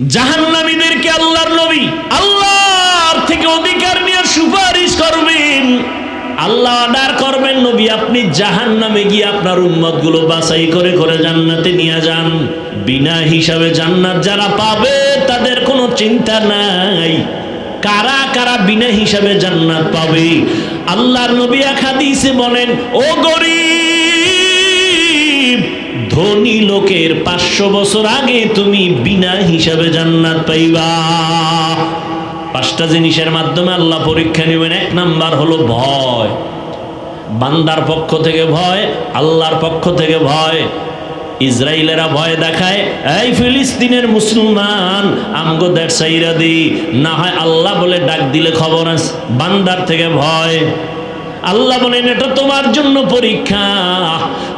জাহান্নামীদেরকে আল্লাহর নবী, আল্লাহর থেকে অধিকার নিয়ে সুপারিশ করবেন। আল্লাহ অর্ডার করবেন, নবী, আপনি জাহান নামে গিয়ে আপনার উম্মতগুলো বাছাই করে করে জান্নাতে নিয়ে যান। বিনা হিসাবে জান্নাত যারা পাবে, তাদের কোনো চিন্তা নাই। কারা কারা বিনা হিসাবে জান্নাত পাবে? আল্লাহর নবী এক হাদিসে বলেন, ও গরিব ধনী লোকের পাঁচশো বছর আগে তুমি বিনা হিসাবে জান্নাত পাইবা। পাঁচটা জিনিসের মাধ্যমে আল্লাহ পরীক্ষা নেবেন। এক নাম্বার হলো ভয়। বান্দার পক্ষ থেকে ভয়, আল্লাহর পক্ষ থেকে ভয়। ইসরায়েলেরা ভয় দেখায়, এই ফিলিস্তিনের মুসলমান, আমগো দেড় সাইরা দি। না হয় আল্লাহ বলে ডাক দিলে খবর আছে। বান্দার থেকে ভয়। আল্লাহ বলেন, এটা তোমার জন্য পরীক্ষা।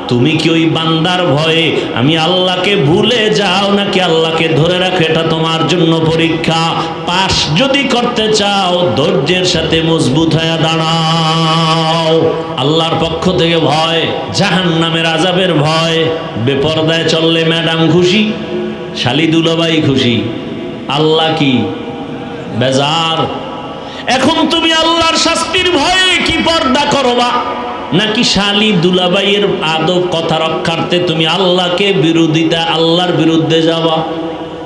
তুমি কি ওই বান্দার ভয়ে আমি আল্লাহকে ভুলে যাও নাকি আল্লাহকে ধরে রাখো? এটা তোমার জন্য পরীক্ষা। পাশ যদি করতে চাও, ধৈর্যের সাথে মজবুত হয়ে দাঁড়াও। আল্লাহর পক্ষ থেকে ভয় জাহান নামের আজাবের ভয়, বেপরদায় চললে ম্যাডাম খুশি, শালি দুলাবাই খুশি। আল্লাহ কি? বেজার। এখন তুমি আল্লাহর শাস্তির ভয়ে কি পর্দা করবা? নাকি শালি দুলাবাইয়ের আদব কথা রক্ষার্থে তুমি আল্লাহকে বিরোধিতা, আল্লাহর বিরুদ্ধে যাবা?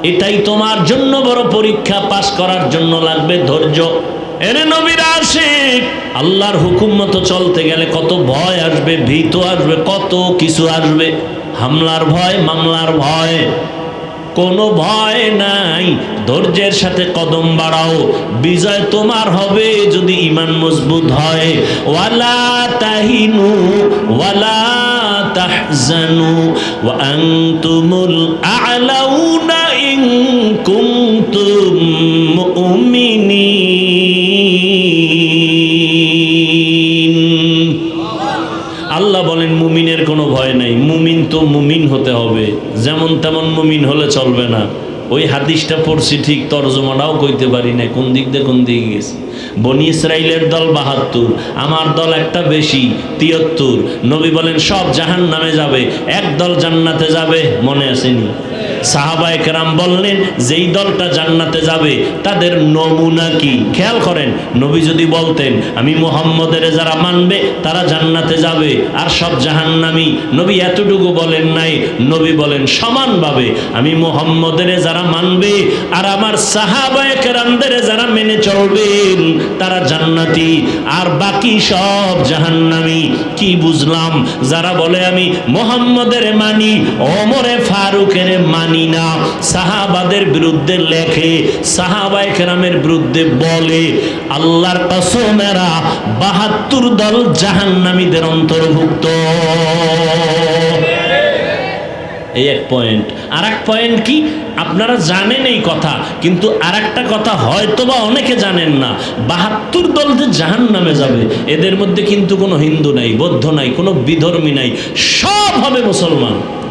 এটাই তোমার জন্য বড় পরীক্ষা, পাশ করার জন্য লাগবে ধৈর্য। এরে নবীর আশিক, আল্লাহর হুকুম মতো চলতে গেলে কত ভয় আসবে, ভীত আসবে, কত কিছু আসবে। হামলার ভয়, মামলার ভয়। কোনো ভয় নাই। ধৈর্যের সাথে কদম বাড়াও। বিজয় তোমার হবে যদি ইমান মজবুত হয়। ওয়ালা তাহিনু, ওয়ালা তাহজানু, ওয়া আনতুমুল আ'লাউনা ইন কুনতুম মুমিনিন। আল্লাহ বলেন, মুমিনের কোনো ভয় নাই। তো মুমিন হতে হবে। যেমন তেমন মুমিন হলে চলবে না। ওই হাদিসটা পড়ছি ঠিক তর্জমাটাও কইতে পারি না কোন দিক দিয়ে কোন দিকে গেছে। বনি ইসরাইলের দল বাহাত্তর, আমার দল একটা বেশি, তিয়াত্তর। নবী বলেন, সব জাহান নামে যাবে, এক দল জান্নাতে যাবে, মনে আসেনি। সাহাবায়ে কেরাম বললেন, যেই দলটা জান্নাতে যাবে, তাদের নমুনা কি? খেয়াল করেন, নবী যদি বলতেন, আমি মোহাম্মদের যারা মানবে, তারা জান্নাতে যাবে, আর সব জাহান্নামি। নবী এতটুকু বলেন নাই, নবী বলেন, সমানভাবে, আমি মোহাম্মদের যারা মানবে, আর আমার সাহাবায়ে কেরামদের যারা মেনে চলবেন, তারা জান্নাতি, আর বাকি সব জাহান্নামি। কি বুঝলাম, যারা বলে, আমি মোহাম্মদের মানি, ওমরে ফারুকের মানি। না। সাহাবাদের বিরুদ্ধে লেখে, সাহাবায়ে কেরামের বিরুদ্ধে বলে, আল্লাহর কসমেরা বাহাত্তর দল জাহান্নামীদের অন্তর্ভুক্ত। এই এক পয়েন্ট। আর এক পয়েন্ট কি? আপনারা জানেন এই কথা, কিন্তু আর একটা কথা হয়তো বা অনেকে জানেন না। বাহাত্তর দল যে জাহান নামে যাবে, এদের মধ্যে কিন্তু কোনো হিন্দু নাই, বৌদ্ধ নাই, কোনো বিধর্মী নাই, সব হবে মুসলমান।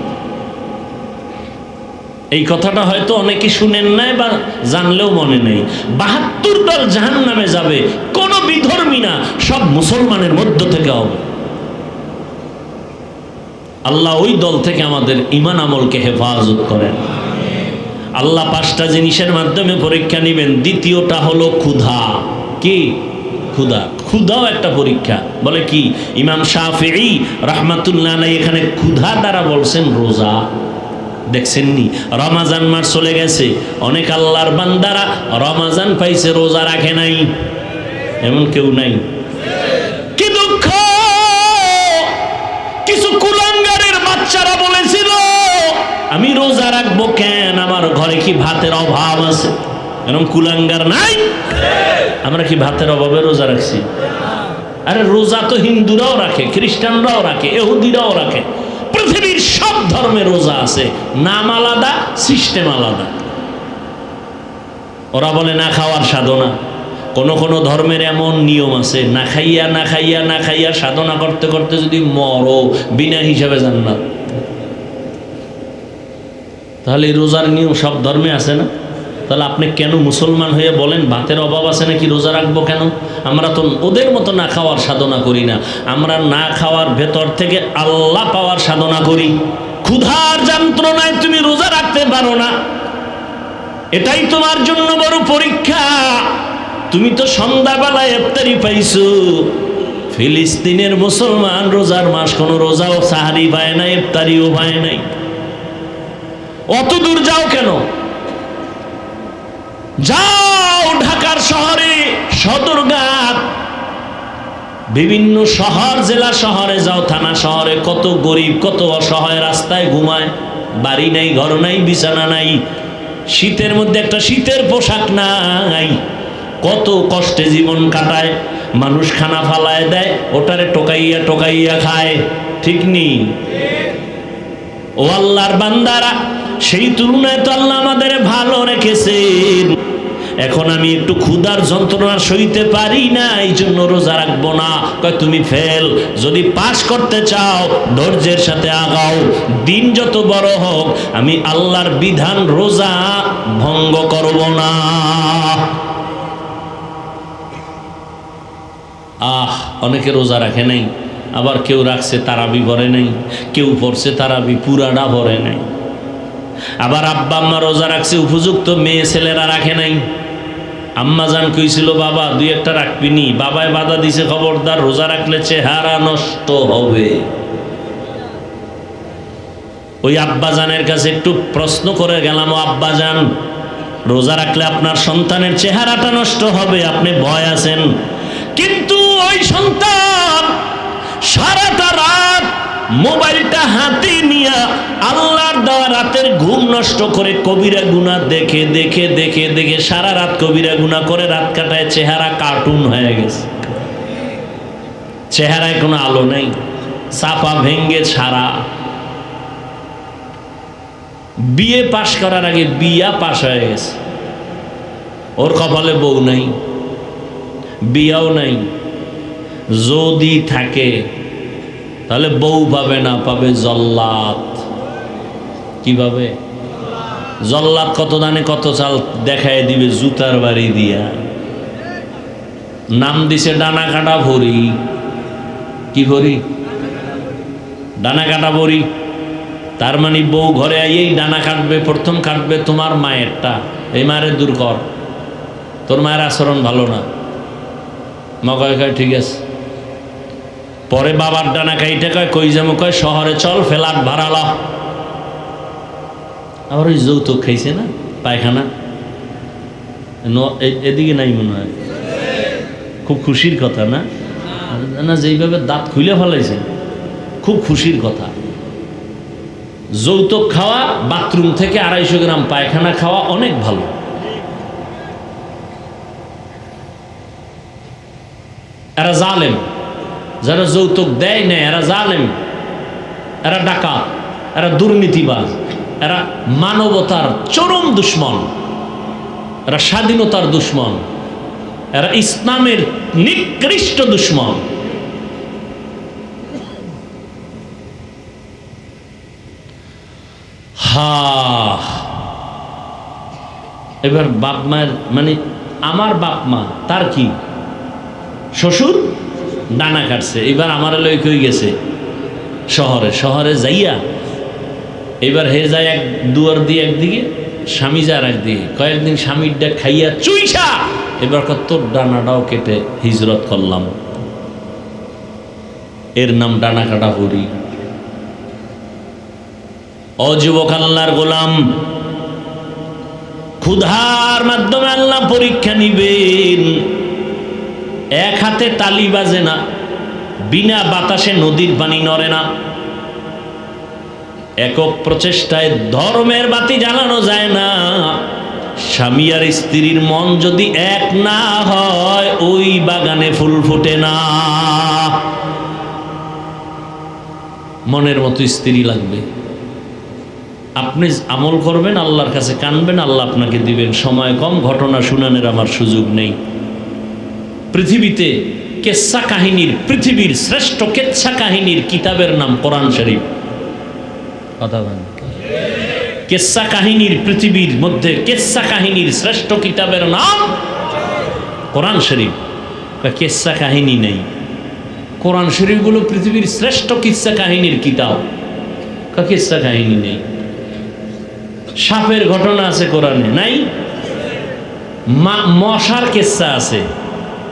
এই কথাটা হয়তো অনেকে শুনেন নাই বা জানলেও মনে নেই। বাহাত্তর দল জাহান নামে যাবে, কোনো বিধর্মী না, সব মুসলমানের মধ্য থেকে হবে। আল্লাহ ওই দল থেকে আমাদের ইমান আমলকে হেফাজত করেন। আল্লাহ পাঁচটা জিনিসের মাধ্যমে পরীক্ষা নেবেন। দ্বিতীয়টা হলো ক্ষুধা। কি? ক্ষুধা। ক্ষুধাও একটা পরীক্ষা। বলে কি? ইমাম শাহি রহমাতুল্লাহ এখানে ক্ষুধা দ্বারা বলছেন রোজা। দেখছেননি। রমাজান মাস চলে গেছে। অনেক আল্লাহর বান্দারা রমাজান পাইছে, রোজা রাখে নাই। এমন কেউ নাই। কি দুঃখ! কিছু কুলাঙ্গারের বাচ্চারা বলেছিল, আমি রোজা রাখব কেন? আমার ঘরে কি ভাতের অভাব আছে? এরকম কুলাঙ্গার নাই? আমরা কি ভাতের অভাবে রোজা রাখছি? আরে রোজা তো হিন্দুরাও রাখে, খ্রিস্টানরাও রাখে এহুদিরাও রাখে। পৃথিবীর সব ধর্মে রোজা আছে। নাম আলাদা, সিস্টেম আলাদা। ওরা বলে, না খাওয়ার সাধনা। কোন কোন ধর্মের এমন নিয়ম আছে, না খাইয়া না খাইয়া না খাইয়া সাধনা করতে করতে যদি মরো, বিনা হিসাবে যান না তাহলে রোজার নিয়ম সব ধর্মে আছে না? তাহলে আপনি কেন মুসলমান হয়ে বলেন, ভাতের অভাব আছে নাকি রোজা রাখব কেন? আমরা তো ওদের মতো না খাওয়ার সাধনা করি না। আমরা না খাওয়ার ভেতর থেকে আল্লাহ পাওয়ার সাধনা করি। ক্ষুধার যন্ত্রণায় তুমি রোজা রাখতে পারো না। এটাই তোমার জন্য বড় পরীক্ষা। তুমি তো সন্ধ্যাবেলায় ইফতারি পাইছো। ফিলিস্তিনের মুসলমান রোজার মাস কোনো রোজাও সাহারি পায় নাই ইফতারিও পায় নাই। অত দূর যাও কেন? যাও ঢাকার শহরে সদরঘাট। বিভিন্ন শহর, জেলা শহরে যাও, থানা শহরে। কত গরিব, কত অসহায়, রাস্তায় ঘুমায়। বাড়ি নাই, ঘর নাই, বিছানা নাই। শীতের মধ্যে একটা শীতের পোশাক নাই। কত কষ্টে জীবন কাটায়। মানুষ খানা ফালায় দেয়, ওটারে টোকাইয়া টোকাইয়া খায়। ঠিক নেই ও আল্লাহর বান্দারা, সেই তুলনায় তো আল্লাহ আমাদের ভালো রেখেছেন। এখন আমি একটু ক্ষুধার যন্ত্রণা সইতে পারি না এই জন্য রোজা রাখব না। তুমি ফেল। যদি পাশ করতে চাও, ধৈর্যের সাথে আগাও। দিন যত বড় হোক, আমি আল্লাহর বিধান রোজা ভঙ্গ করব না। আহ, অনেকে রোজা রাখে নাই। আবার কেউ রাখছে তারাবি ভরে নাই। কেউ পড়ছে তারাবি পুরাটা ভরে নাই। আবার আব্বা আম্মা রোজা রাখছে, উপযুক্ত মেয়ে ছেলেরা রাখে নাই। আম্মা জান কইছিল, বাবা, দুই একটা রাখবিনি বাবায় বাধা দিছে, খবরদার, রোজা রাখলে চেহারা নষ্ট হবে। ওই আব্বা জানের কাছে একটু প্রশ্ন করে গেলাম, ও আব্বা জান, রোজা রাখলে আপনার সন্তানের চেহারাটা নষ্ট হবে, আপনি ভয় আছেন? কিন্তু ওই সন্তান সারাটা রাত মোবাইলটা হাতে নিয়ে আল্লাহর দেওয়া রাতের ঘুম নষ্ট করে কবিরা গুণা দেখে দেখে দেখে দেখে সারা রাত কবিরা গুণা করে রাত কাটায় চেহারা কার্টুন হয়ে গেছে। চেহারায় কোনো আলো নেই, চাপা ভেঙ্গে ছাড়া। বিয়ে পাশ করার আগে বিয়া পাশ হয়ে গেছে। ওর কপালে বউ নাই, বিয়াও নাই, যদি থাকে তাহলে বউ পাবে না, পাবে জল্লাদ। কি পাবে জল্লাদ কত দানে কত চাল দেখায় দিবে জুতার বাড়ি দিয়া। নাম দিছে ডানা কাটা ভরি। কি ভরি? ডানা কাটা ভরি। তার মানে বউ ঘরে আইয়েই ডানা কাটবে, প্রথম কাটবে তোমার মায়েরটা। এই মায়ের দূর কর তোর মায়ের আচরণ ভালো না? মা কয় কয়, ঠিক আছে। পরে বাবার ডানা খাইতে কয়, কই যাব? কয়, শহরে চল ফেলাট ভাড়ালা আবার ওই যৌতুক খাইছে না? পায়খানা? এদিকে নাই মনে হয়। খুব খুশির কথা না? না, যেইভাবে দাঁত খুলে ফেলাইছে, খুব খুশির কথা। যৌতুক খাওয়া, বাথরুম থেকে আড়াইশো গ্রাম পায়খানা খাওয়া অনেক ভালো। এরা জালেম। যারা যৌতুক দেয় না এরা জালেম, এরা ডাকাত, এরা দুর্নীতিবাজ, এরা মানবতার চরম দুশ্মন, এরা স্বাধীনতার দুশ্মন, এরা ইসলামের নিকৃষ্ট দুশ্মন। হা। এবার বাপ মায়ের মানে আমার বাপ মা, তার কি? শ্বশুর? ডানা কাটছে, এবার আমার লই কই গেছে? শহরে শহরে যাইয়া, এবার হে যায় এক দুয়ার দিয়ে একদিকে, স্বামী যার একদিকে কয়েকদিন স্বামীর ডাক খাইয়া চুইসা, এবার কত ডানাটাও কেটে হিজরত করলাম। এর নাম ডানা কাটা পড়ি অযুবক আল্লাহর গোলাম, ক্ষুধার মাধ্যমে আল্লাহ পরীক্ষা নিবেন। এক হাতে তালি বাজে না, বিনা বাতাসে নদীর পানি নড়ে না। একক প্রচেষ্টায় ধর্মের বাতি জ্বালানো যায় না। স্বামী আর স্ত্রীর মন যদি এক না হয়, ওই বাগানে ফুল ফোটে না। মনের মতো স্ত্রী লাগবে। আপনি আমল করবেন, আল্লাহর কাছে কানবেন, আল্লাহ আপনাকে দিবেন। সময় কম, ঘটনা শুনানের আমার সুযোগ নেই। পৃথিবীতে কেচ্ছা কাহিনীর, পৃথিবীর শ্রেষ্ঠ কেচ্ছা কাহিনীর কিতাবের নাম কোরআন শরীফ। কথা কেচ্ছা কাহিনীর, পৃথিবীর মধ্যে কেচ্ছা কাহিনীর শ্রেষ্ঠ কিতাবের নাম কোরআন শরীফ। বা কেচ্ছা কাহিনী নেই। কোরআন শরীফগুলো পৃথিবীর শ্রেষ্ঠ কিচ্ছা কাহিনীর কিতাব। কিচ্ছা কাহিনী নেই? সাপের ঘটনা আছে কোরআনে, নাই? মশার কেচ্ছা আছে।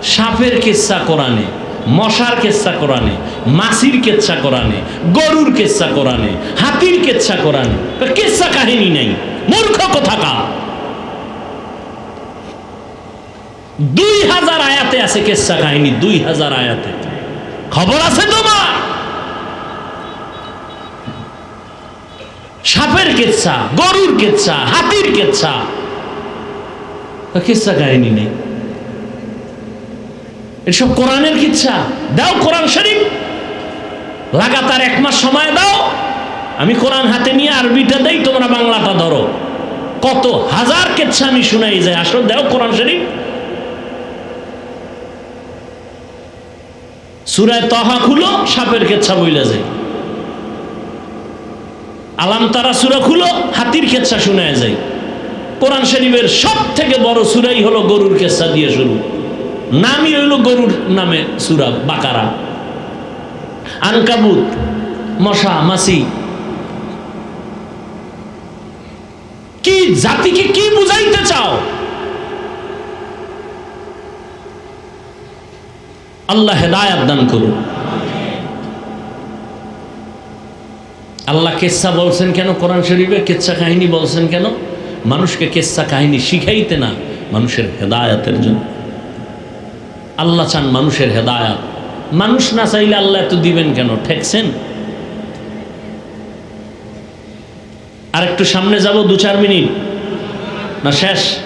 সাপের কেচ্ছা কোরআনে, মশার কেচ্ছা কোরআনে, মাছির কেচ্ছা কোরআনে, গরুর কেচ্ছা কোরআনে, হাতির কেচ্ছা কোরআনে। কেচ্ছা কাহিনী নেই, মূর্খ কোথাকা দুই হাজার আয়াতে আছে কেচ্ছা কাহিনী, দুই হাজার আয়াতে। খবর আছে তোমার? সাপের কেচ্ছা, গরুর কেচ্ছা, হাতির কেচ্ছা। কিচ্ছা কাহিনী নেই। এসব কোরআনের কিচ্ছা। দাও কোরআন শরীফ। লাগাতার এক মাস সময় দাও। আমি কোরআন হাতে নিয়ে আরবিটা দেই, তোমরা বাংলাটা ধরো। কত হাজার কেচ্ছা আমি শুনাই যাই। আসলে দাও কোরআন শরীফ। সুরায় তহা খুলো, সাপের কেচ্ছা বইলা যায় আলাম তারা সুরা খুলো, হাতির কেচ্ছা শোনা যায় কোরআন শরীফের সব থেকে বড় সুরাই হলো গরুর কেচ্ছা দিয়ে শুরু। নামই হইল গরুর নামে সুরা বাকারা। আনকাবুত, মশা মাসি কি জাতিকে কি বুঝাইতে চাও? আল্লাহ হেদায়াত দান করুন। আল্লাহ কেচ্ছা বলছেন কেন? কোরআন শরীফে কেচ্ছা কাহিনী বলছেন কেন? মানুষকে কেচ্ছা কাহিনী শিখাইতে না, মানুষের হেদায়াতের জন্য। আল্লাহ চান মানুষের হেদায়াত। মানুষ না চাইলে আল্লাহ এত দিবেন কেন? ঠেকছেন? আর একটু সামনে যাব, দু চার মিনিট। না, শেষ।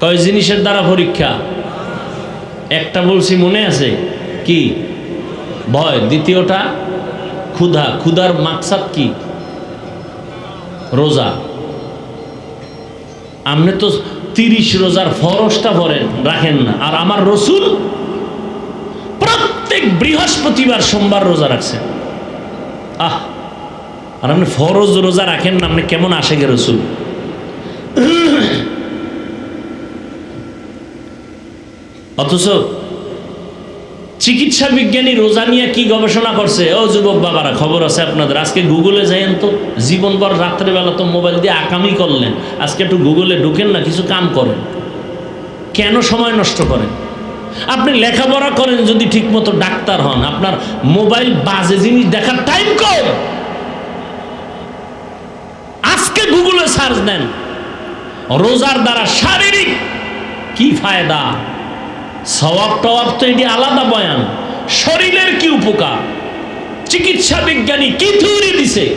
কয় জিনিসের দ্বারা পরীক্ষা? একটা বলছি, মনে আছে? কি? ভয়। দ্বিতীয়টা, ক্ষুধা। ক্ষুধার মাকসাদ কি? রোজা। আমনে তো তিরিশ রোজার ফরসটা ভরেন রাখেন না। আর আমার রসুল প্রত্যেক বৃহস্পতিবার সোমবার রোজা রাখছেন। আহ, আর আপনি ফরজ রোজা রাখেন না, আপনি কেমন আসে গে রসুল? অথচ চিকিৎসা বিজ্ঞানী রোজা নিয়ে কি গবেষণা করছে? ও যুবক বাবারা, খবর আছে আপনাদের। আজকে গুগলে যাইন তো, জীবনভর রাত্রেবেলা তো মোবাইল দিয়ে আকামি করলেন। আজকে একটু গুগলে ঢুকেন না, কিছু কাম করেন। কেন সময় নষ্ট করেন? আপনি লেখাপড়া করেন যদি ঠিকমতো ডাক্তার হন, আপনার মোবাইল বাজে জিনিস দেখার টাইম কম। আজকে গুগলে সার্চ দেন। রোজার দ্বারা শারীরিক কি ফায়দা? সওয়াব টওয়াব তো এটি আলাদা বয়ান। শরীরের কি উপকার? চিকিৎসা বিজ্ঞানী কি থিওরি দিছে?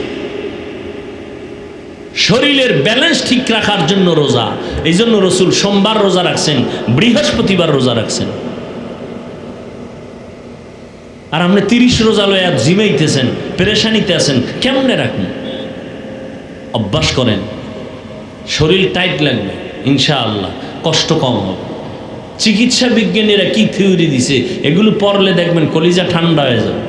শরীরের ব্যালেন্স ঠিক রাখার জন্য রোজা। এই জন্য রসুল সোমবার রোজা রাখছেন, বৃহস্পতিবার রোজা রাখছেন। আর আপনি তিরিশ রোজা লয়া জিমাইতেছেন পেরেশানিতে আছেন, কেমনে রাখুন অভ্যাস করেন। শরীর টাইট লাগবে, ইনশাআল্লাহ, কষ্ট কম হবে। চিকিৎসা বিজ্ঞানীরা কি থিওরি দিছে? এগুলো পড়লে দেখবেন কলিজা ঠান্ডা হয়ে যাবে।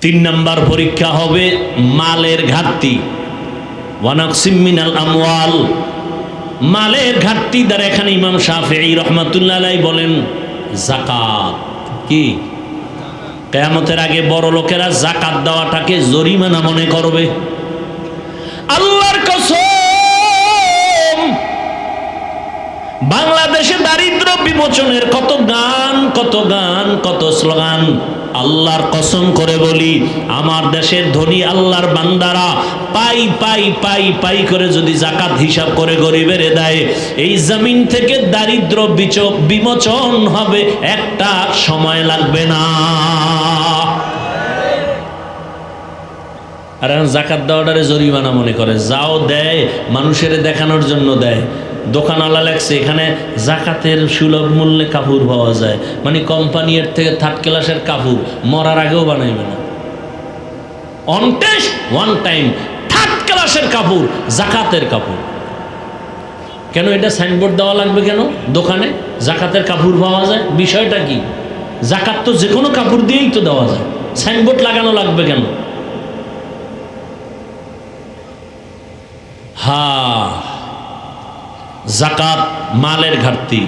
তিন নাম্বার পরীক্ষা হবে মালের ঘাটতি। আমওয়াল। মালের ঘাটতি দ্বারা এখানে ইমাম শাফি রহমাতুল্লাহ বলেন জাকাত কি? কেয়ামতের আগে বড় লোকেরা জাকাত দেওয়াটাকে জরিমানা মনে করবে। আল্লাহর কসম বাংলাদেশে দারিদ্র বিমোচনের কত গান কত গান, কত স্লোগান? আল্লাহর কসম করে বলি, আমার দেশের ধনী আল্লাহর বান্দারা পাই পাই পাই পাই করে যদি জাকাত হিসাব করে গরিবের দেয়, এই জমিন থেকে দারিদ্র বিমোচন হবে একটা সময় লাগবে না। আর জাকাত দেওয়াটারে জরিমানা মনে করে, যাও দেয়, মানুষের দেখানোর জন্য দেয়। দোকানওয়ালা লেখছে, এখানে জাকাতের সুলভ মূল্যে কাপড় পাওয়া যায়। মানে কোম্পানি এর থেকে থার্ড ক্লাসের কাপড় মরার আগেও বানাইবে না। অন ওয়ান টাইম থার্ড ক্লাসের কাপড়, জাকাতের কাপড়। কেন এটা সাইনবোর্ড দেওয়া লাগবে কেন? দোকানে জাকাতের কাপড় পাওয়া যায়। বিষয়টা কি? জাকাত তো যে কোনো কাপড় দিয়েই তো দেওয়া যায়। সাইনবোর্ড লাগানো লাগবে কেন? হা জাকাত মালের ঘাটতি।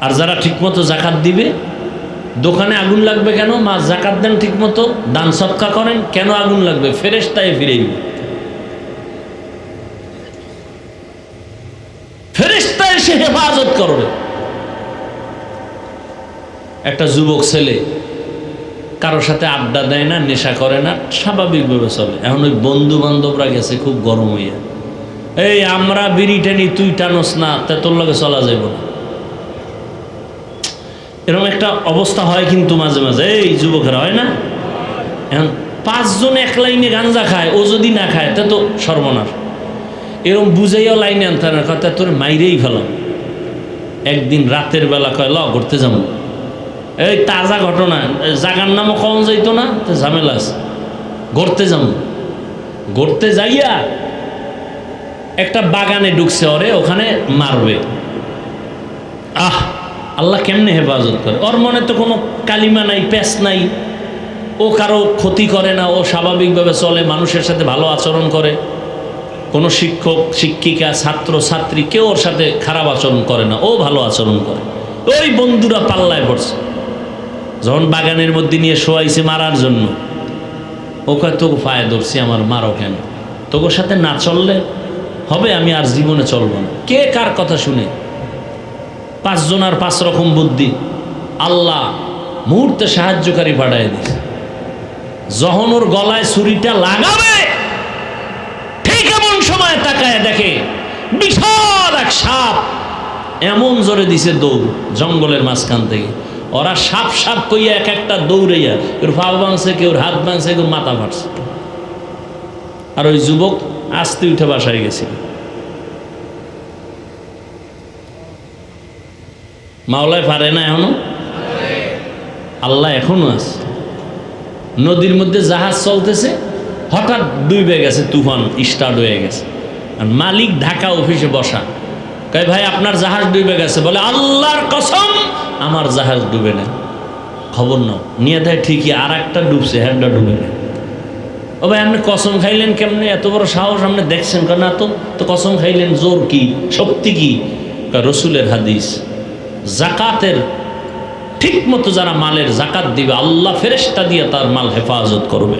আর যারা ঠিকমতো জাকাত দিবে, দোকানে আগুন লাগবে কেন? মা, জাকাত দেন ঠিক মতো দান সৎকা করেন, কেন আগুন লাগবে? ফেরেস্তায় ফিরে হেফাজত করবে। একটা যুবক ছেলে কারোর সাথে আড্ডা দেয় না, নেশা করে না স্বাভাবিকভাবে চলে। এখন ওই বন্ধু বান্ধবরা গেছে, খুব গরম হইয়া। এই, আমরা বিড়ি টানি তুই টানস না, তা তোর লগে চলা যাইব না। এরকম একটা অবস্থা হয় কিন্তু মাঝে মাঝে। এই, যুবকেরা, হয় না? এখন পাঁচজন এক লাইনে গাঞ্জা খায়, ও যদি না খায়, তা তো সর্বনাশ। এরকম বুঝাইও লাইনে আনতে না কথা তোর মাইরেই ফেলাম। একদিন রাতের বেলা কয়, ল, ঘুরতে যাব। এই, তাজা ঘটনা, জাগার নামও কম যাইতো না, তো ঝামেলা আছে। ঘুরতে যাব। ঘুরতে যাইয়া একটা বাগানে ঢুকছে ওরে, ওখানে মারবে। আহ, আল্লাহ কেমনে হেফাজত করে? ওর মনে তো কোনো কালিমা নাই, প্যাস নাই। ও কারও ক্ষতি করে না, ও স্বাভাবিকভাবে চলে, মানুষের সাথে ভালো আচরণ করে। কোনো শিক্ষক, শিক্ষিকা, ছাত্র, ছাত্রী কেউ ওর সাথে খারাপ আচরণ করে না, ও ভালো আচরণ করে। ওই বন্ধুরা পাল্লায় পড়ছে। যখন বাগানের মধ্যে নিয়ে শোয়াইছে মারার জন্য ও কয় তোকে পায়ে ধরছি, আমার মারো কেন? তোকে সাথে না চললে হবে, আমি আর জীবনে চলবো না। কে কার কথা শুনে? পাঁচজন আর পাঁচ রকম বুদ্ধি। আল্লাহ মুহূর্তে সাহায্যকারী পাঠায় দিছে। যখন ওর গলায় ছুরিটা লাগাবে। ঠিক এমন সময় তাকায় দেখে বিশাল এক সাপ এমন জোরে দিছে দৌড় জঙ্গলের মাঝখান থেকে। ওরা সাপ সাপ কইয়া এক একটা দৌড়াইয়া, কেউ পাও ভাঙছে কেউ হাত ভাঙছে কেউ মাথা ফাটছে। আর ওই যুবক আস্তে উঠে বাসায় গেছিল মাওলায় পারে না এখনও? আল্লাহ এখনও আছে। নদীর মধ্যে জাহাজ চলতেছে, হঠাৎ ডুবে গেছে তুফান স্টার্ট হয়ে গেছে। আর মালিক ঢাকা অফিসে বসা। কয়, ভাই, আপনার জাহাজ ডুবে গেছে। বলে, আল্লাহর কসম, আমার জাহাজ ডুবে না। খবর নাও। নিয়ে দেয় ঠিকই আর একটা ডুবছে, হ্যান্ডা ডুবে না। ও ভাই, আপনি কসম খাইলেন কেমনে? এত বড় সাহস আপনি দেখছেন কেন? তো তো কসম খাইলেন জোর কি? শক্তি কি? রসুলের হাদিস, জাকাতের ঠিক মতো যারা মালের জাকাত দিবে, আল্লাহ ফেরেস্তা দিয়ে তার মাল হেফাজত করবে।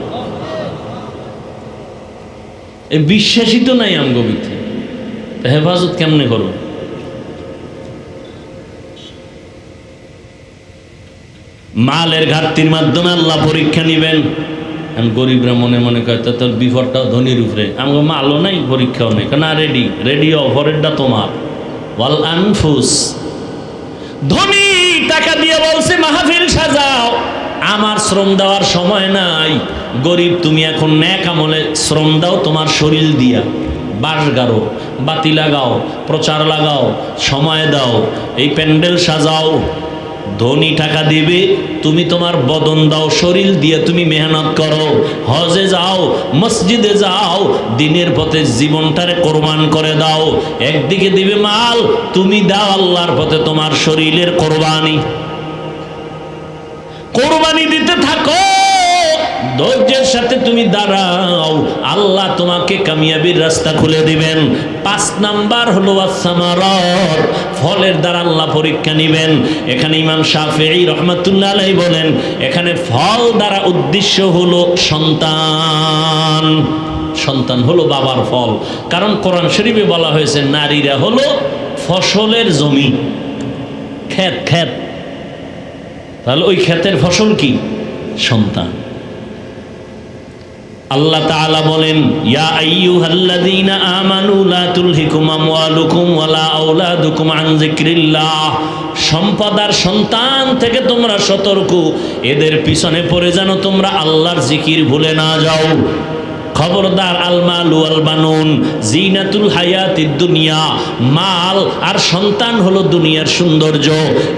এ বিশ্বাসই তো নাই তা হেফাজত কেমনে করবে? মালের ঘাটতির মাধ্যমে আল্লাহ পরীক্ষা নিবেন। এখন গরিবরা মনে মনে কয়, তো তোর বিপদটাও ধনির উপরে আমাকে মালও নাই, পরীক্ষাও নেই। না রেডি রেডি অফারেরটা তোমার। ওয়াল আনফুস। ধনী টাকা দিয়ে বলছে, মাহফিল সাজাও। আমার শ্রম দেওয়ার সময় নাই। গরিব, তুমি এখন ন্যাক আমলে শ্রম দাও তোমার শরীর দিয়া। বাঁশ গাড়ো, বাতি লাগাও, প্রচার লাগাও, সময় দাও, এই প্যান্ডেল সাজাও। ধনী টাকা দেবে, তুমি তোমার বদন দাও, শরীর দিয়ে তুমি মেহনত করো। হজে যাও, মসজিদে যাও, দিনের পথে জীবনটারে কোরবান করে দাও। একদিকে দিবে মাল, তুমি দাও আল্লাহর পথে তোমার শরীরের কোরবানি। কোরবানি দিতে থাকো ধৈর্যের সাথে তুমি দাঁড়াও। আল্লাহ তোমাকে কামিয়াবির রাস্তা খুলে দিবেন। পাঁচ নাম্বার হলো আসামারত ফলের দ্বারা আল্লাহ পরীক্ষা নিবেন। এখানে ইমাম শাফেই রহমতুল্লাহ আলাই বলেন, এখানে ফল দ্বারা উদ্দেশ্য হলো সন্তান। সন্তান হলো বাবার ফল। কারণ কোরআন শরীফে বলা হয়েছে, নারীরা হলো ফসলের জমি। ক্ষেত ক্ষেত। তাহলে ওই ক্ষেতের ফসল কি? সন্তান। আল্লাহ তাআলা বলেন, ইয়া আইয়ুহাল্লাযীনা আমানু লা তুলহিকুম আমওয়ালুকুম ওয়ালা আওলাদুকুম আন যিকরিল্লাহ। সম্পদ সন্তান থেকে তোমরা সতর্ক। এদের পিছনে পড়ে যেন তোমরা আল্লাহর জিকির ভুলে না যাও। খবরদার আলমাল ওয়াল বানুন জিনাতুল হায়াতিদ দুনিয়া, মাল আর সন্তান হলো দুনিয়ার সৌন্দর্য।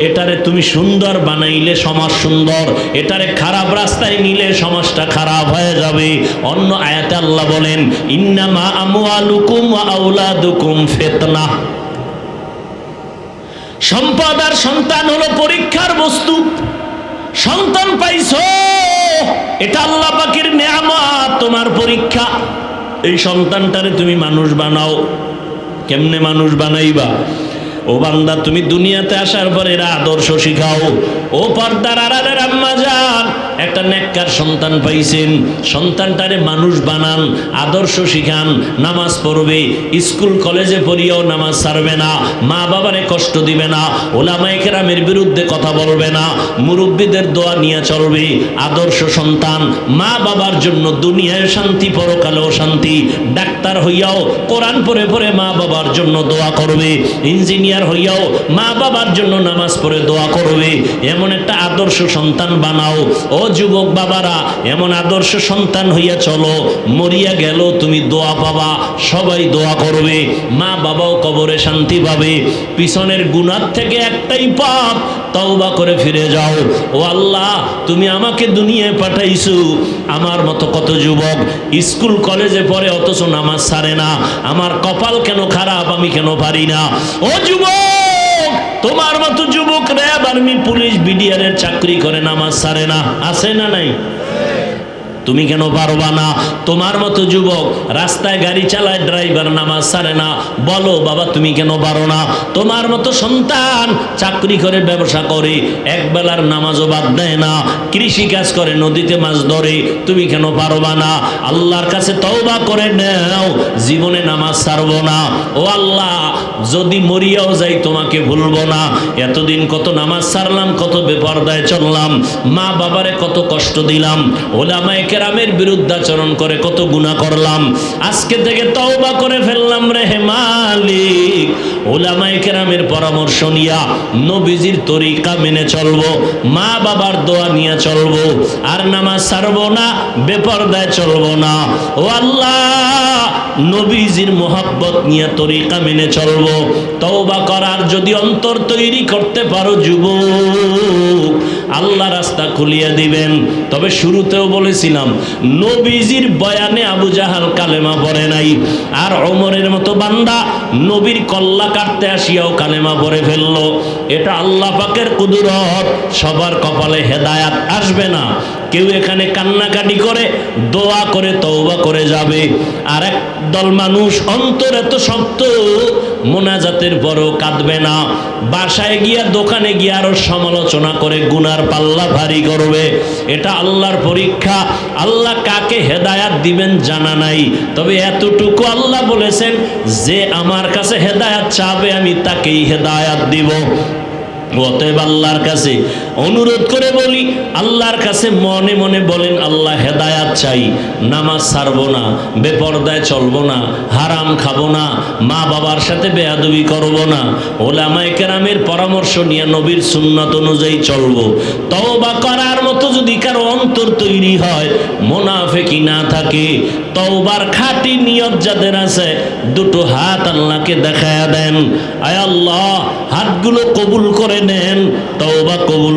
এটারে তুমি সুন্দর বানাইলে সমাজ সুন্দর, এটারে খারাপ রাস্তায় নিলে সমাজটা খারাপ হয়ে যাবে। অন্য আয়াতে আল্লাহ বলেন, ইন্নামা আমওয়ালুকুম ওয়া আওলাদুকুম ফিতনা। সম্পদ আর সন্তান হলো পরীক্ষার বস্তু। সন্তান পাইছো এটা আল্লাহ পাকের নেয়ামত, তোমার পরীক্ষা। এই সন্তানটারে তুমি মানুষ বানাও। কেমনে মানুষ বানাইবা? ও বান্দা, তুমি দুনিয়াতে আসার পরে এরা আদর্শ শিখাও। ও পর্দার আড়ালের আম্মা যান একটা নেককার সন্তান পাইছেন। সন্তানটারে মানুষ বানান, আদর্শ শিখান, নামাজ পড়বে, স্কুল, কলেজে পড়িয়েও নামাজ ছাড়বে না, মা বাবারে কষ্ট দিবে না, ওলামায়ে কেরামের বিরুদ্ধে কথা বলবে না, মুরব্বীদের দোয়া নিয়ে চলবে, আদর্শ সন্তান, মা বাবার জন্য দুনিয়ায় শান্তি, পরকালেও শান্তি, ডাক্তার হইয়াও কোরআন পড়ে পড়ে মা বাবার জন্য দোয়া করবে, ইঞ্জিনিয়ার হইয়াও মা বাবার জন্য নামাজ পড়ে দোয়া করবে এমন একটা আদর্শ সন্তান বানাও। ও যুবক বাবারা, এমন আদর্শ সন্তান হইয়া চলো। মরিয়া গেল, তুমি দোয়া পাবা, সবাই দোয়া করবে। মা বাবাও কবরে শান্তি পাবে। পিছনের গুণার থেকে একটাই পাপ, তওবা করে ফিরে যাও। ও আল্লাহ, তুমি আমাকে দুনিয়ায় পাঠাইছো। আমার মতো কত যুবক, স্কুল, কলেজে পড়ে অথচ নামাজ সারে না। আমার কপাল কেন খারাপ, আমি কেন পারি না? ও যুবক! তোমার মতো যুবক র্যাব আর্মি পুলিশ বিডিআর এর চাকরি করে না, আমার সারে না। আছে না নাই? তুমি কেন পারবা না? তোমার মতো যুবক রাস্তায় গাড়ি চালায় ড্রাইভার নামাজ সারে না। বলো, বাবা, তুমি কেন পারো না? তোমার মতো সন্তান চাকরি করে, ব্যবসা করে, এক বেলার নামাজও বাদ দেয় না। কৃষি কাজ করে, নদীতে মাছ ধরে, তুমি কেন পারবা না? আল্লাহর কাছে তওবা করে নাও, জীবনে নামাজ ছাড়বো না। ও আল্লাহ, যদি মরিয়াও যাই, তোমাকে ভুলবো না। এতদিন কত নামাজ ছাড়লাম কত বেপরদায় চললাম। মা বাবারে কত কষ্ট দিলাম। ওলামায়ে কেরামের বিরুদ্ধাচরণ করে কত গুণা করলাম। আজকে থেকে তওবা করে ফেললাম রে হে মালিক। ওলামায়ে কেরামের পরামর্শ নিয়া নবীজির তরিকা মেনে চলবো, মা বাবার দোয়া নিয়ে চলবো, আর নামাজ ছাড়বো না, বেপরদায় চলবো না। ও আল্লাহ, নবীজির মোহাব্বত নিয়ে তরিকা মেনে চলবো, তওবা করার যদি অন্তর তৈরি করতে পারো যুবক আল্লাহ রাস্তা খুলিয়ে দিবেন। তবে শুরুতেও বলেছিলাম, নবীজির বয়ানে আবু জাহাল কালেমা পড়ে নাই। আর অমরের মতো বান্দা নবীর কল্লা কাটতে আসিয়াও কালেমা পড়ে ফেলল। এটা আল্লাহ পাকের কুদুরত, সবার কপালে হেদায়াত আসবে না। কেউ এখানে কান্নাকাটি করে, দোয়া করে, তওবা করে যাবে। আর এক দল মানুষ অন্তর এত শক্ত, মোনাজাতের বড় কাঁদবে না। বাসায় গিয়া, দোকানে গিয়ে আরও সমালোচনা করে, গুনার পাল্লা ভারী করবে। এটা আল্লাহর পরীক্ষা। আল্লাহ কাকে হেদায়াত দিবেন জানা নাই। তবে এতটুকু আল্লাহ বলেছেন, যে আমার কাছে হেদায়াত চাবে, আমি তাকেই হেদায়াত দিব। অতএব আল্লাহর কাছে অনুরোধ করে বলি, আল্লাহর কাছে মনে মনে বলেন, আল্লাহ হেদায়াত চাই, নামাজ ছাড়বো না, বেপর্দায় চলবো না, হারাম খাব না মা বাবার সাথে বেয়াদবি করব না, ওলামায় কেরামের পরামর্শ নিয়ে নবীর সুন্নত অনুযায়ী চলবো। তওবা করার মতো যদি কারও অন্তর তৈরি হয় মোনাফেকি না থাকে, তওবার খাঁটি নিয়ত যাদের আছে, দুটো হাত আল্লাহকে দেখায়া দেন, আয় আল্লাহ, হাতগুলো কবুল করে নেন, তওবা কবুল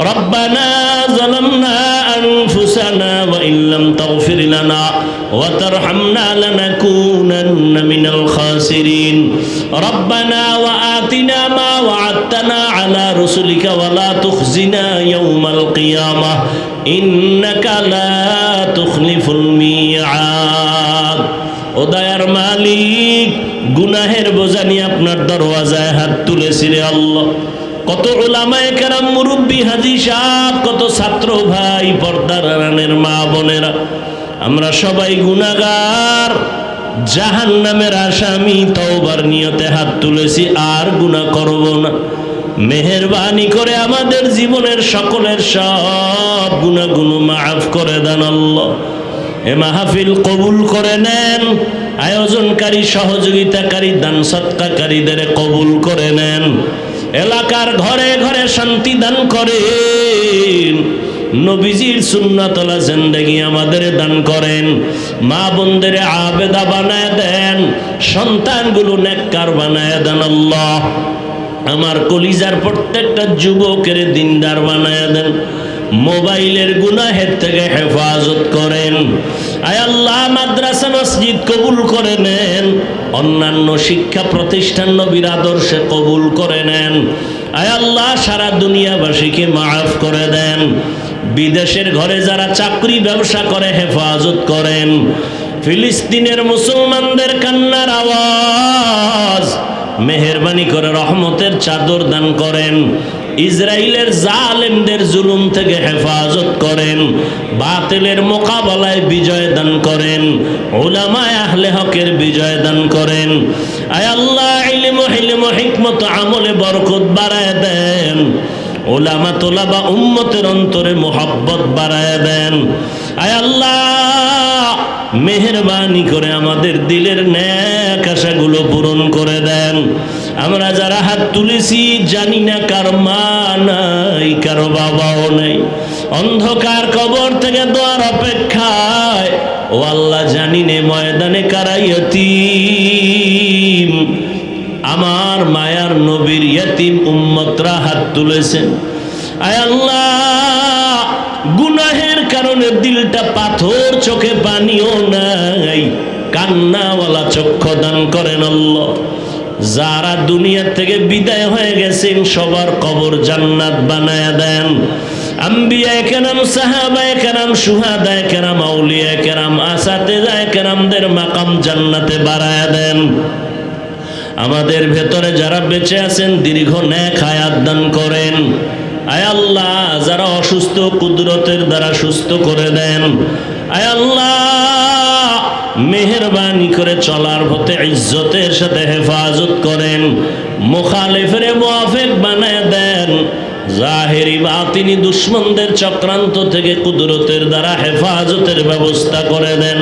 ربنا ظلمنا أنفسنا وإن لم تغفر لنا وترحمنا لنكونن من الخاسرين ربنا وآتنا ما وعدتنا على رسلك ولا تخزنا يوم القيامة إنك لا تخلف الميعاد ও দয়ার মালিক গুনাহের বোঝা নিয়ে আপনার দরওয়াজায় হাত তুলেছি রে আল্লাহ কত ওলামায় মুরব্বী হাজি সাহ কত ছাত্র ভাই, পর্দার রানের মা বোনেরা। আমরা সবাই গুনাগার জাহান নামের আসামি তওবার নিয়তে হাত তুলেছি, আর গুনাহ করব না। মেহরবানি করে আমাদের জীবনের সকলের সব গুণাগুণ মাফ করে দেন আল্লাহ। এ মাহফিল কবুল করে নেন, আয়োজনকারী, সহযোগিতাকারী, দান সৎকারীদের কবুল করে নেন। এলাকার ঘরে ঘরে শান্তি দান করেন। নবীজির সুন্নাতলা জিন্দেগি আমাদের দান করেন। মা বোনদের আবেদা বানায় দেন। সন্তানগুলো নেককার বানায় দেন আল্লাহ। আমার কলিজার প্রত্যেকটা যুবকের দিনদার বানায় দেন। মোবাইলের গুনাহের থেকে হেফাজত করেন। আয় আল্লাহ, মাদ্রাসা মসজিদ কবুল করে নেন। অন্যান্য শিক্ষা প্রতিষ্ঠান নবীর আদর্শে কবুল করে নেন। আয় আল্লাহ, সারা দুনিয়াবাসীকে মাফ করে দেন। বিদেশের ঘরে যারা চাকরি ব্যবসা করে, হেফাজত করেন। ফিলিস্তিনের মুসলমানদের কান্নার আওয়াজ। মেহরবানি করে রহমতের চাদর দান করেন। ইসরায়েলের জালেমদের জুলুম থেকে হেফাজত করেন, বাতিলের মোকাবেলায় বিজয় দান করেন ওলামায় আহলে হকের বিজয় দান করেন। আয় আল্লাহ, ইলিম হিলিম হিকমত আমলে বরকত বাড়ায় দেন। ওলামা তোলা বা উম্মতের অন্তরে মোহাব্বত বাড়ায় দেন। আয় আল্লাহ, মেহরবানি করে আমাদের দিলের ন্যাক আশাগুলো পূরণ করে আমরা যারা হাত তুলেছি, জানি না কার মা নাই, কারও বাবাও নেই। অন্ধকার কবর থেকে দোয়ার অপেক্ষায়, ও আল্লাহ জানি নে ময়দানে কারাইয়তিম আমার মায়ার নবীর ইয়তিম উম্মতরা হাত তুলেছেন। আয় আল্লাহ, গুনাহের কারণে দিলটা পাথর চোখে পানিও নাই, কান্নাওয়ালা চক্ষু দান করেন আল্লাহ। যারা দুনিয়া থেকে বিদায় হয়ে গেছেন, সবার কবর জান্নাত বানায় দেন। মাকাম জান্নাতে দেন। আমাদের ভেতরে যারা বেঁচে আছেন, দীর্ঘ ন্যাক হায়াত দান করেন। আয় আল্লাহ, যারা অসুস্থ, কুদরতের দ্বারা সুস্থ করে দেন। আয় আল্লাহ মেহরবানি করে চলার পথে ইজ্জতের সাথে হেফাজত করেন। মুখালিফের মুআফিক বানায় দেন। জাহেরি বাতিনি দুশ্মনদের চক্রান্ত থেকে কুদরতের দ্বারা হেফাজতের ব্যবস্থা করে দেন।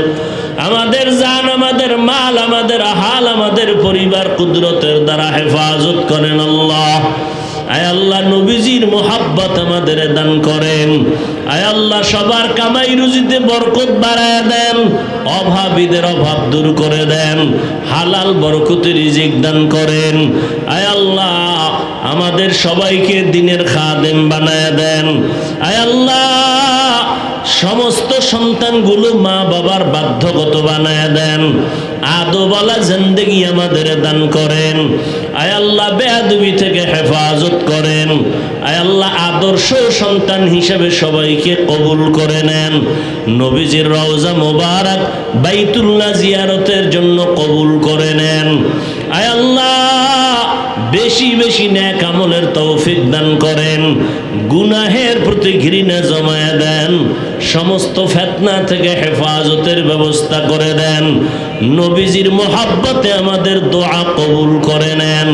আমাদের জান, আমাদের মাল, আমাদের হাল আমাদের পরিবার কুদরতের দ্বারা হেফাজত করেন আল্লাহ। আয় আল্লাহ নবীজির মোহাব্বত আমাদের দান করেন। আয় আল্লাহ সবার কামাই রুজিতে বরকত বাড়ায় দেন, অভাবীদের অভাব দূর করে দেন, হালাল বরকতের রিজিক দান করেন। আয় আল্লাহ আমাদের সবাইকে দিনের খাদেম বানায় দেন। আয় আল্লাহ সমস্ত সন্তানগুলো মা বাবার বাধ্যগত বানায় দেন। আদোবালা জিন্দেগি আমাদের দান করেন। আয় আল্লাহ থেকে হেফাজত করেন। আয় আল্লাহ আদর্শ সন্তান হিসেবে সবাইকে কবুল করে নেন। নবীজির রওজা মোবারক বাইতুল্লাহ জিয়ারতের জন্য কবুল করে নেন। আয় আল্লাহ বেশি বেশি ন্যাক আমলের তৌফিক দান করেন। গুনাহের প্রতি ঘৃণা জমায় দেন। সমস্ত ফেতনা থেকে হেফাজতের ব্যবস্থা করে দেন। নবীজির মোহাব্বতে আমাদের দোয়া কবুল করে নেন।